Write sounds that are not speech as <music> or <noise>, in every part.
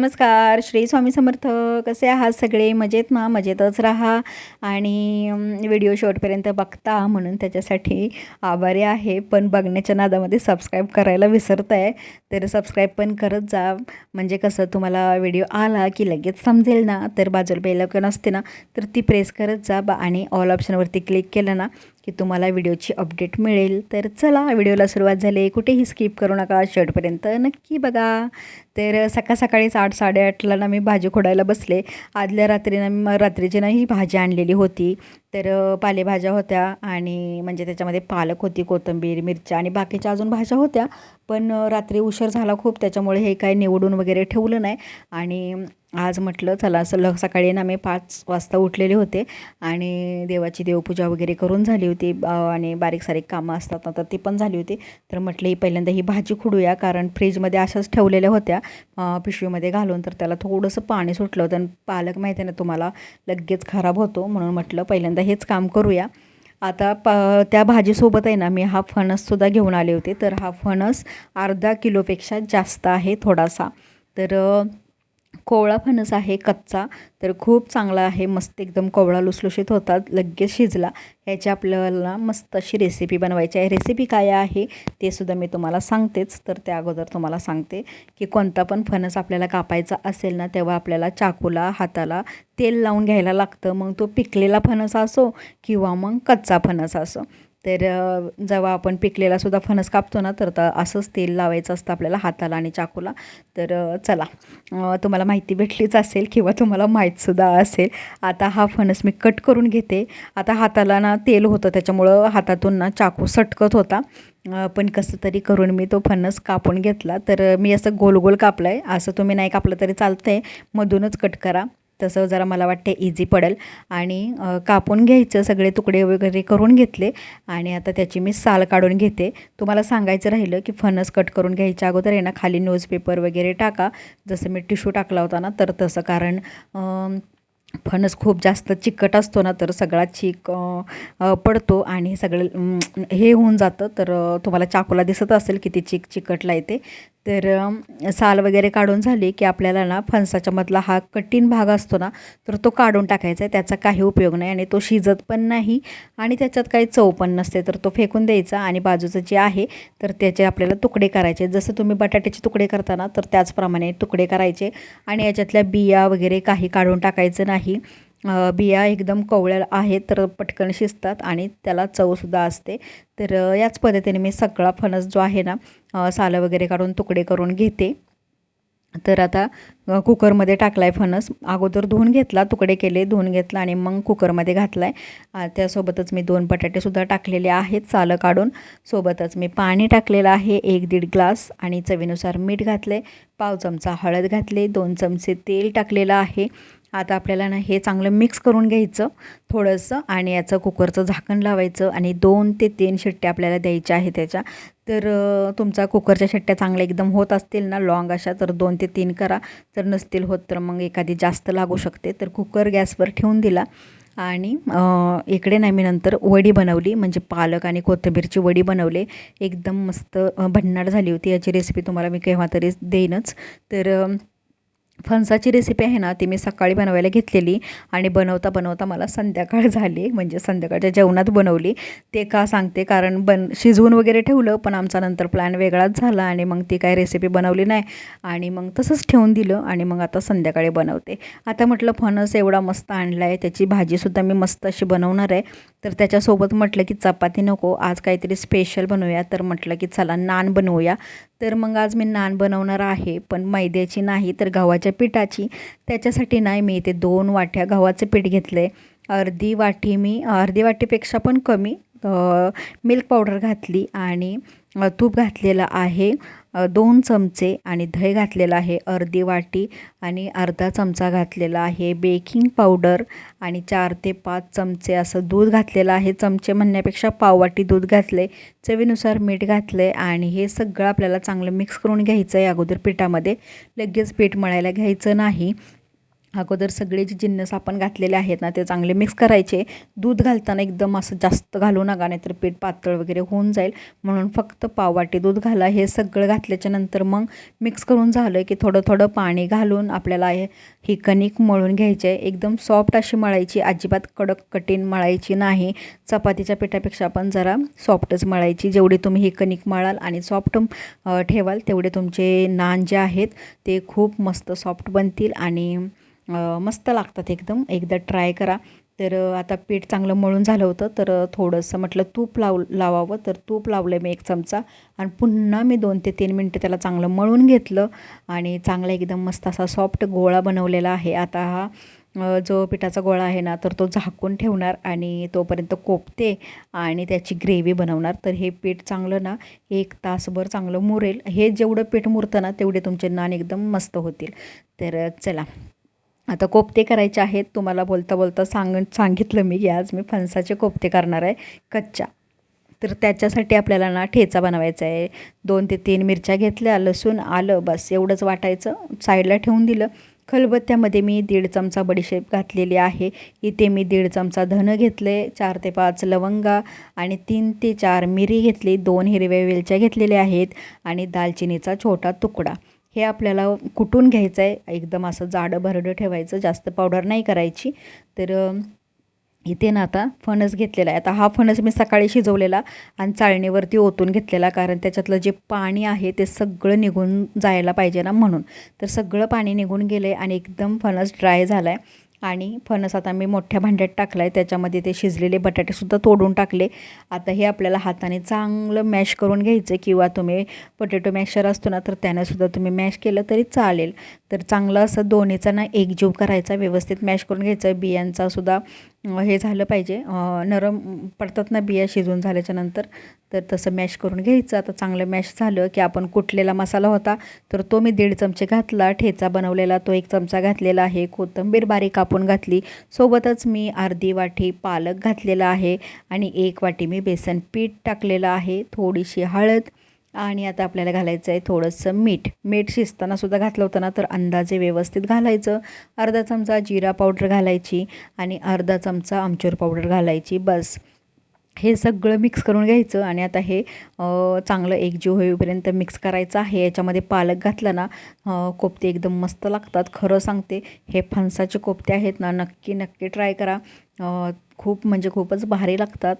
नमस्कार. श्री स्वामी समर्थ. कसे आहात सगळे? मजेत ना? मजेतच राहा. आणि व्हिडिओ शेवटपर्यंत बघता म्हणून त्याच्यासाठी आभारी आहे. पण बघण्याच्या नादामध्ये सबस्क्राईब करायला विसरताय तर सबस्क्राईब पण करत जा. म्हणजे कसं तुम्हाला व्हिडिओ आला की लगेच समजेल ना? तर बाजूला बेलकन असते ना तर ती प्रेस करत जा बा. आणि ऑल ऑप्शनवरती क्लिक केलं ना की तुम्हाला व्हिडिओची अपडेट मिळेल. तर चला व्हिडिओला सुरुवात झाली. कुठेही स्किप करू नका. शेवटपर्यंत नक्की बघा. तर सकाळ सकाळीच आठ साडेआठला ना मी भाजी खोडायला बसले. आदल्या रात्रीनं मी रात्रीची ना ही भाजी आणलेली होती. तर पालेभाज्या होत्या आणि म्हणजे त्याच्यामध्ये पालक होती कोथिंबीर मिरच्या आणि बाकीच्या अजून भाज्या होत्या. पण रात्री उशीर झाला खूप त्याच्यामुळे हे काय निवडून वगैरे ठेवलं नाही. आणि आज म्हटलं चला असं ल सकाळी ना मी पाच वाजता उठलेले होते. आणि देवाची देवपूजा वगैरे करून झाली होती. आणि बारीक सारीक कामं असतात ना तर ती पण झाली होती. तर म्हटलं ही पहिल्यांदा ही भाजी खुडूया. कारण फ्रीजमध्ये अशाच ठेवलेल्या होत्या. पिशवीमध्ये घालून तर त्याला थोडंसं पाणी सुटलं होतं. आणि पालक माहिती आहे ना तुम्हाला लगेच खराब होतो. म्हणून म्हटलं पहिल्यांदा हेच काम करूया. आता प त्या भाजीसोबत आहे ना मी हा फणससुद्धा घेऊन आले होते. तर हा फणस अर्धा किलोपेक्षा जास्त आहे थोडासा. तर कोवळा फणस आहे कच्चा तर खूप चांगला आहे. मस्त एकदम कोवळा लुसलुशीत होतात. लगेच शिजला. ह्याची आपल्याला मस्त अशी रेसिपी बनवायची आहे. रेसिपी काय आहे ते सुद्धा मी तुम्हाला सांगतेच. तर त्या अगोदर तुम्हाला सांगते की कोणता पण फणस आपल्याला कापायचा असेल ना तेव्हा आपल्याला चाकूला हाताला तेल लावून घ्यायला लागतं. मग तो पिकलेला फणस असो किंवा मग कच्चा फणस असो. तर जेव्हा आपण पिकलेला सुद्धा फणस कापतो ना तर असंच तेल लावायचं असतं आपल्याला हाताला आणि चाकूला. तर चला तुम्हाला माहिती भेटलीच असेल किंवा तुम्हाला माहीतसुद्धा असेल आता हा फणस मी कट करून घेते. आता हाताला ना तेल होतं त्याच्यामुळं हातातून ना चाकू सटकत होता. पण कसं तरी करून मी तो फणस कापून घेतला. तर मी असं गोल गोल कापलं आहे असं तुम्ही नाही कापलं तरी चालतं आहे मधूनच कट करा. तसं जरा मला वाटते इझी पडेल. आणि कापून घ्यायचं सगळे तुकडे वगैरे करून घेतले. आणि आता त्याची मी साल काढून घेते. तुम्हाला सांगायचं राहिलं की फणस कट करून घ्यायच्या अगोदर आहे ना खाली न्यूजपेपर वगैरे टाका. जसं मी टिशू टाकला होता ना तर तसं. कारण फणस खूप जास्त चिकट असतो ना तर सगळा चीक पडतो आणि सगळं हे होऊन जातं. तर तुम्हाला चाकूला दिसत असेल किती चिक चिकटला येते तर साल वगैरे काढून झाली की आपल्याला ना फणसाच्या मधला हा कठीण भाग असतो ना तर तो काढून टाकायचा आहे. त्याचा काही उपयोग नाही आणि तो शिजत पण नाही आणि त्याच्यात काही चव पण नसते. तर तो फेकून द्यायचा आणि बाजूचं जे आहे तर त्याचे आपल्याला तुकडे करायचे. जसं तुम्ही बटाट्याचे तुकडे करताना तर त्याचप्रमाणे तुकडे करायचे आणि याच्यातल्या बिया वगैरे काही काढून टाकायचं नाही. बिया एकदम कवळ्या आहेत तर पटकन शिजतात आणि त्याला चवसुद्धा असते. तर याच पद्धतीने मी सगळा फणस जो आहे ना सालं वगैरे काढून तुकडे करून घेते. तर आता कुकरमध्ये टाकला आहे फणस. अगोदर धुवून घेतला तुकडे केले धुवून घेतला आणि मग कुकरमध्ये घातला आहे त्यासोबतच मी दोन बटाटेसुद्धा टाकलेले आहेत सालं काढून. सोबतच मी पाणी टाकलेलं आहे एक दीड ग्लास आणि चवीनुसार मीठ घातले पाव चमचा हळद घातले दोन चमचे तेल टाकलेलं आहे. आता आपल्याला ना हे चांगलं मिक्स करून घ्यायचं थोडंसं आणि याचं कुकरचं झाकण लावायचं आणि दोन ते तीन शिट्ट्या आपल्याला द्यायच्या आहे त्याच्या. तर तुमचा कुकरच्या शिट्ट्या चांगल्या एकदम होत असतील ना लॉंग अशा तर दोन ते तीन करा. जर नसतील होत तर मग एखादी जास्त लागू शकते. तर कुकर गॅसवर ठेवून दिला. आणि इकडे नाही मी नंतर वडी बनवली म्हणजे पालक आणि कोथिंबीरची वडी बनवले. एकदम मस्त भन्नाट झाली होती. याची रेसिपी तुम्हाला मी केव्हा तरी देईनच. तर फणसाची रेसिपी आहे ना ती मी सकाळी बनवायला घेतलेली आणि बनवता बनवता मला संध्याकाळ <laughs> झाली. म्हणजे संध्याकाळच्या जेवणात बनवली. ते का सांगते कारण बन शिजवून वगैरे ठेवलं पण आमचा नंतर प्लॅन वेगळाच झाला आणि मग ती काय रेसिपी बनवली नाही. आणि मग तसंच ठेवून दिलं आणि मग आता संध्याकाळी बनवते. आता म्हटलं फणस एवढा मस्त आणला आहे त्याची भाजीसुद्धा मी मस्त अशी बनवणार आहे. तर त्याच्यासोबत म्हटलं की चपाती नको आज काहीतरी स्पेशल बनवूया. तर म्हटलं की चला नान बनवूया. तर मग आज मी नान बनवणार आहे पण मैद्याची नाही तर गव्हाच्या पिठाची. त्याच्यासाठी नाही मी इथे दोन वाट्या गव्हाचं पीठ घेतलं आहे अर्धी वाटी मी अर्धी वाटीपेक्षा पण कमी मिल्क पावडर घातली आणि तूप घातलेलं आहे दोन चमचे आणि दही घातलेलं आहे अर्धी वाटी आणि अर्धा चमचा घातलेला आहे बेकिंग पावडर आणि चार ते पाच चमचे असं दूध घातलेलं आहे. चमचे म्हणण्यापेक्षा पाववाटी दूध घातले चवीनुसार मीठ घातले आणि हे सगळं आपल्याला चांगलं मिक्स करून घ्यायचं आहे अगोदर पिठामध्ये. लगेच पीठ मळायला घ्यायचं नाही. अगोदर सगळे जे जिन्नस आपण घातलेले आहेत ना ते चांगले मिक्स करायचे. दूध घालताना एकदम असं जास्त घालू नका नाहीतर पीठ पातळ वगैरे होऊन जाईल. म्हणून फक्त पाववाटी दूध घाला. हे सगळं घातल्याच्या नंतर मग मिक्स करून झालं की थोडं थोडं पाणी घालून आपल्याला हे ही कणिक मळून घ्यायची आहे. एकदम सॉफ्ट अशी मळायची. अजिबात कडक कठीण मळायची नाही. चपातीच्या पिठापेक्षा आपण जरा सॉफ्टच मळायची. जेवढी तुम्ही ही कणिक मळाल आणि सॉफ्ट ठेवाल तेवढे तुमचे नान जे आहेत ते खूप मस्त सॉफ्ट बनतील आणि मस्त लागतात एकदम. एकदा ट्राय करा. तर आता पीठ चांगलं मळून झालं होतं तर थोडंसं म्हटलं तूप लाव लावावं. तर तूप लावलं मी एक चमचा. आणि पुन्हा मी दोन ते तीन मिनटं त्याला चांगलं मळून घेतलं. आणि चांगला एकदम मस्त असा सॉफ्ट गोळा बनवलेला आहे. आता हा जो पिठाचा गोळा आहे ना तर तो झाकून ठेवणार आणि तोपर्यंत कोपते आणि त्याची ग्रेव्ही बनवणार. तर हे पीठ चांगलं ना एक तासभर चांगलं मुरेल. हे जेवढं पीठ मुरतं ना तेवढे तुमचे नान एकदम मस्त होतील. तर चला. आता कोफ्ते करायचे आहेत. तुम्हाला बोलता बोलता सांग सांगितलं मी की आज मी फणसाचे कोफ्ते करणार आहे. कच्च्या तर त्याच्यासाठी आपल्याला ना ठेचा बनवायचा आहे. दोन ते तीन मिरच्या घेतल्या लसूण आलं बस एवढंच वाटायचं. साईडला ठेवून दिलं. खलबत्त्यामध्ये मी दीड चमचा बडीशेप घातलेली आहे. इथे मी दीड चमचा धनं घेतले चार ते पाच लवंगा आणि तीन ते चार मिरी घेतली. दोन हिरव्या वेलच्या घेतलेल्या आहेत आणि दालचिनीचा छोटा तुकडा. हे आपल्याला कुटून घ्यायचं आहे. एकदम असं जाडं भरडं ठेवायचं जास्त पावडर नाही करायची. तर इथे ना आता फणस घेतलेला आहे. आता हा फणस मी सकाळी शिजवलेला आणि चाळणीवरती ओतून घेतलेला कारण त्याच्यातलं जे पाणी आहे ते सगळं निघून जायला पाहिजे ना म्हणून. तर सगळं पाणी निघून गेलं आहे आणि एकदम फणस ड्राय झाला आहे आणि फणस आता मी मोठ्या भांड्यात टाकला आहे त्याच्यामध्ये ते शिजलेले बटाटेसुद्धा तोडून टाकले. आता हे आपल्याला हाताने चांगलं मॅश करून घ्यायचं किंवा तुम्ही पोटॅटो मॅशर असतो ना तर त्यानंसुद्धा तुम्ही मॅश केलं तरी चालेल. तर चांगलं असं दोन्हीचा ना एकजीव करायचा व्यवस्थित मॅश करून घ्यायचं. बियांचासुद्धा हे झालं पाहिजे. नरम पडतात ना बिया शिजून झाल्याच्यानंतर तर तसं मॅश करून घ्यायचं. आता चांगलं मॅश झालं की आपण कुटलेला मसाला होता तर तो मी दीड चमचे घातला ठेचा बनवलेला तो एक चमचा घातलेला आहे कोथिंबीर बारीक कापून घातली. सोबतच मी अर्धी वाटी पालक घातलेला आहे आणि एक वाटी मी बेसन पीठ टाकलेलं आहे थोडीशी हळद आणि आता आपल्याला घालायचं आहे थोडंसं मीठ. मीठ शिजताना सुद्धा घातलं होतं ना तर अंदाजे व्यवस्थित घालायचं. अर्धा चमचा जिरा पावडर घालायची आणि अर्धा चमचा आमचूर पावडर घालायची बस. हे सगळं मिक्स करून घ्यायचं आणि आता हे चांगलं एकजीव होईपर्यंत मिक्स करायचं आहे. याच्यामध्ये पालक घातला ना कोफ्ते एकदम मस्त लागतात. खरं सांगते हे फणसाचे कोफ्ते आहेत ना नक्की नक्की ट्राय करा. खूप म्हणजे खूपच भारी लागतात.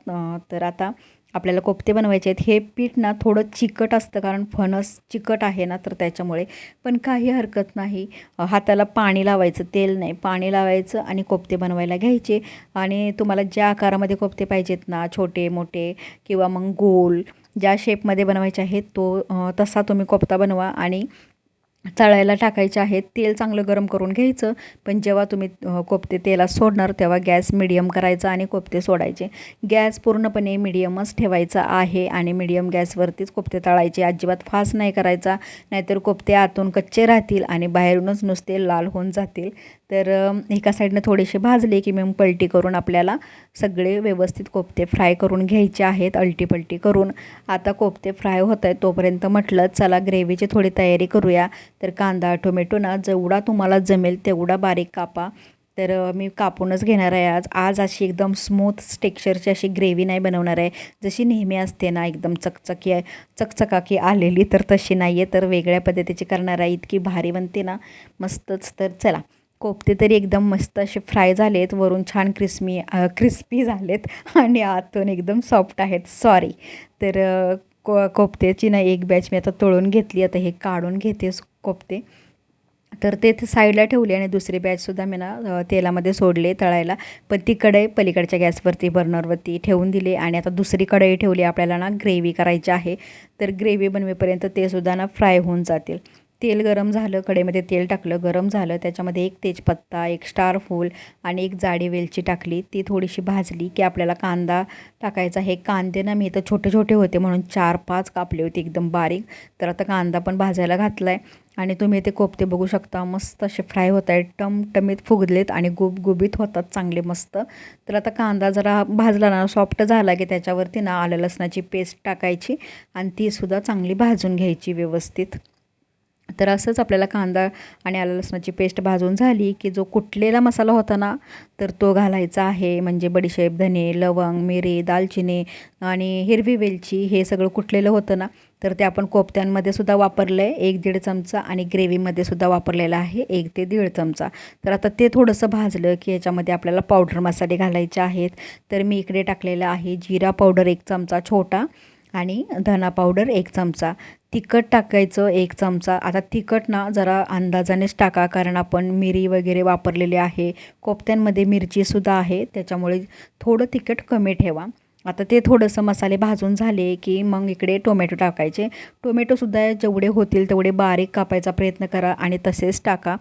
तर आता आपल्याला कोफ्ते बनवायचे आहेत. हे पीठ ना थोडं चिकट असतं कारण फणस चिकट आहे ना तर त्याच्यामुळे. पण काही हरकत नाही. हाताला पाणी लावायचं तेल नाही. पाणी लावायचं आणि कोफ्ते बनवायला घ्यायचे. आणि तुम्हाला ज्या आकारामध्ये कोफ्ते पाहिजेत ना छोटे मोठे किंवा मग गोल ज्या शेपमध्ये बनवायचे आहेत तो तसा तुम्ही कोफ्ता बनवा आणि तळायला टाकायचे आहेत. तेल चांगलं गरम करून घ्यायचं. पण जेव्हा तुम्ही कोफ्ते तेलात सोडणार तेव्हा गॅस मिडियम करायचा आणि कोफ्ते सोडायचे. गॅस पूर्णपणे मिडियमच ठेवायचा आहे आणि मिडियम गॅसवरतीच कोफ्ते तळायचे. अजिबात फास्ट नाही करायचा. नाहीतर कोफ्ते आतून कच्चे राहतील आणि बाहेरूनच नुसते लाल होऊन जातील. तर एका साईडनं थोडेसे भाजले की मग पलटी करून आपल्याला सगळे व्यवस्थित कोफ्ते फ्राय करून घ्यायचे आहेत अलटी पलटी करून. आता कोफ्ते फ्राय होत आहेत तोपर्यंत म्हटलं चला ग्रेव्हीची थोडी तयारी करूया. तर कांदा टोमॅटो ना जेवढा तुम्हाला जमेल तेवढा बारीक कापा. तर मी कापूनच घेणार आहे आज. आज अशी एकदम स्मूथ टेक्स्चरची अशी ग्रेव्ही नाही बनवणार आहे. जशी नेहमी असते ना एकदम चकचकी आहे चकचकाकी आलेली तर तशी नाही आहे तर वेगळ्या पद्धतीची करणार आहे. इतकी भारी बनते ना. मस्तच. तर चला कोफते तरी एकदम मस्त असे फ्राय झालेत. वरून छान क्रिस्मी क्रिस्पी झालेत. आणि आतून एकदम सॉफ्ट आहेत. सॉरी. तर को कोफ्त्याची ना एक बॅच मी आता तळून घेतली. आता हे काढून घेते कोफ्ते तर ते साईडला ठेवले आणि दुसरी बॅचसुद्धा मी ना तेलामध्ये सोडले तळायला. पण ती कढई पलीकडच्या गॅसवरती बर्नरवरती ठेवून दिली. आणि आता दुसरी कढई ठेवली. आपल्याला ना ग्रेव्ही करायची आहे. तर ग्रेव्ही बनवेपर्यंत ते सुद्धा ना फ्राय होऊन जातील. तेल गरम झालं कडेमध्ये तेल टाकलं गरम झालं त्याच्यामध्ये एक तेजपत्ता एक स्टार फूल आणि एक जाडी वेलची टाकली. ती थोडीशी भाजली की आपल्याला कांदा टाकायचा. हे कांदे ना मी इथं छोटे छोटे होते म्हणून चार पाच कापले होते एकदम बारीक. तर आता कांदा पण भाजायला घातला आहे आणि तुम्ही ते कोफते बघू शकता. मस्त असे फ्राय होत आहेत टमटमीत फुगलेत आणि गुबगुबीत होतात चांगले मस्त. तर आता कांदा जरा भाजला ना सॉफ्ट झाला की त्याच्यावरती ना आलं लसणाची पेस्ट टाकायची आणि तीसुद्धा चांगली भाजून घ्यायची व्यवस्थित. तर असंच आपल्याला कांदा आणि आलं लसणाची पेस्ट भाजून झाली की जो कुटलेला मसाला होता ना तर तो घालायचा आहे. म्हणजे बडीशेप धने लवंग मिरी दालचिनी आणि हिरवी वेलची हे सगळं कुटलेलं होतं ना तर ते आपण कोफ्त्यांमध्ये सुद्धा वापरलं आहे एक दीड चमचा आणि ग्रेव्हीमध्ये सुद्धा वापरलेला आहे. एक ते दीड चमचा. तर आता ते थोडंसं भाजलं की याच्यामध्ये आपल्याला पावडर मसाले घालायचे आहेत. तर मी इकडे टाकलेलं आहे जिरा पावडर एक चमचा छोटा आणि धना पावडर एक चमचा. तिखट टाकायचं एक चमचा. आता तिखट ना जरा अंदाजानेच टाका कारण आपण मिरी वगैरे वापरलेली आहे. कोफ्त्यांमध्ये मिरचीसुद्धा आहे त्याच्यामुळे थोडं तिखट कमी ठेवा. आता ते थोडंसं मसाले भाजून झाले की मग इकडे टोमॅटो टाकायचे. टोमॅटोसुद्धा जेवढे होतील तेवढे बारीक कापायचा प्रयत्न करा आणि तसेच टाका.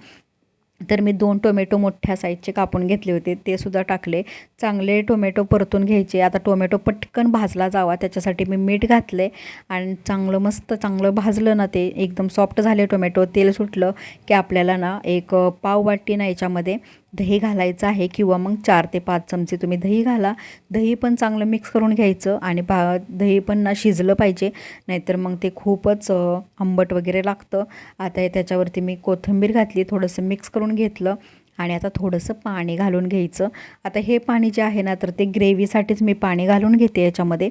तर मी दोन टोमॅटो मोठ्या साईजचे कापून घेतले होते. ते सुद्धा टाकले. चांगले टोमॅटो परतून घ्यायचे. आता टोमॅटो पटकन भाजला जावा. त्याच्यासाठी मी मीठ घातले आणि चांगलं मस्त चांगलं भाजलं ना ते. एकदम सॉफ्ट झाले टोमॅटो. तेल सुटलं की आपल्याला ना एक पाव वाटी ना याच्यामध्ये. दही घालायचं आहे किंवा मग चार ते पाच चमचे तुम्ही दही घाला. दही पण चांगलं मिक्स करून घ्यायचं आणि भा दही पण ना शिजलं पाहिजे. नाहीतर मग ते खूपच आंबट वगैरे लागतं. आता त्याच्यावरती मी कोथिंबीर घातली थोडंसं मिक्स करून घेतलं आणि आता थोडंसं पाणी घालून घ्यायचं. आता हे पाणी जे आहे ना तर ते ग्रेव्हीसाठीच मी पाणी घालून घेते याच्यामध्ये.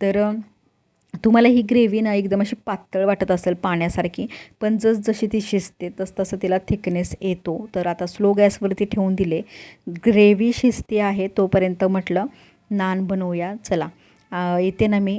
तर तुम्हाला ही ग्रेव्ही ना एकदम अशी पातळ वाटत असेल पाण्यासारखी पण जस जशी ती शिजते तस तसं तिला थिकनेस येतो. तर आता स्लो गॅसवरती ठेवून दिले. ग्रेव्ही शिजते आहे तोपर्यंत म्हटलं नान बनवूया. चला. इथे ना मी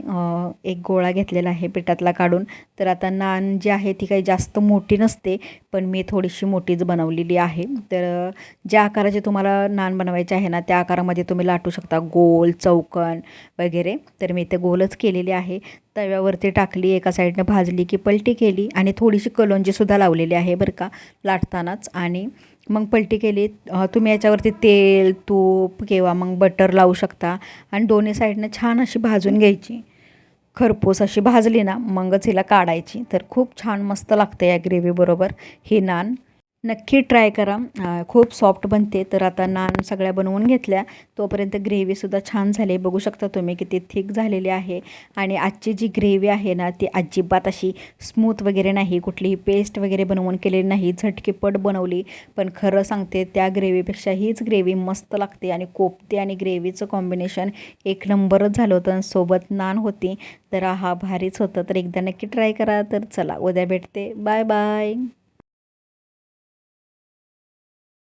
एक गोळा घेतलेला आहे पिठातला काढून. तर आता नान जी आहे ती काही जास्त मोठी नसते पण मी थोडीशी मोठीच बनवलेली आहे. तर ज्या आकाराचे तुम्हाला नान बनवायचे आहे ना त्या आकारामध्ये तुम्ही लाटू शकता. गोल चौकन वगैरे. तर मी इथे गोलच केलेली आहे. तव्यावरती टाकली एका साईडनं भाजली की पलटी केली आणि थोडीशी कलोंजीसुद्धा लावलेली आहे बरं का लाटतानाच. आणि मग पलटी केली. तुम्ही याच्यावरती तेल तूप किंवा मग बटर लावू शकता. आणि दोन्ही साईडनं छान अशी भाजून घ्यायची. खरपूस अशी भाजली ना मगच हिला काढायची. तर खूप छान मस्त लागते या ग्रेव्हीबरोबर ही नान. नक्की ट्राय करा. खूप सॉफ्ट बनते. तर आता नान सगळ्या बनवून घेतल्या. तोपर्यंत ग्रेव्हीसुद्धा छान झाली. बघू शकता तुम्ही किती थिक झालेली आहे. आणि आजची जी ग्रेव्ही आहे ना ती अजिबात अशी स्मूथ वगैरे नाही. कुठलीही पेस्ट वगैरे बनवून केलेली नाही. झटकीपट बनवली. पण खरं सांगते त्या ग्रेव्हीपेक्षा हीच ग्रेव्ही मस्त लागते आणि कोपते आणि ग्रेव्हीचं कॉम्बिनेशन एक नंबरच झालं होतं. सोबत नान होती. तर हा भारीच होतं. तर एकदा नक्की ट्राय करा. तर चला उद्या भेटते. Bye bye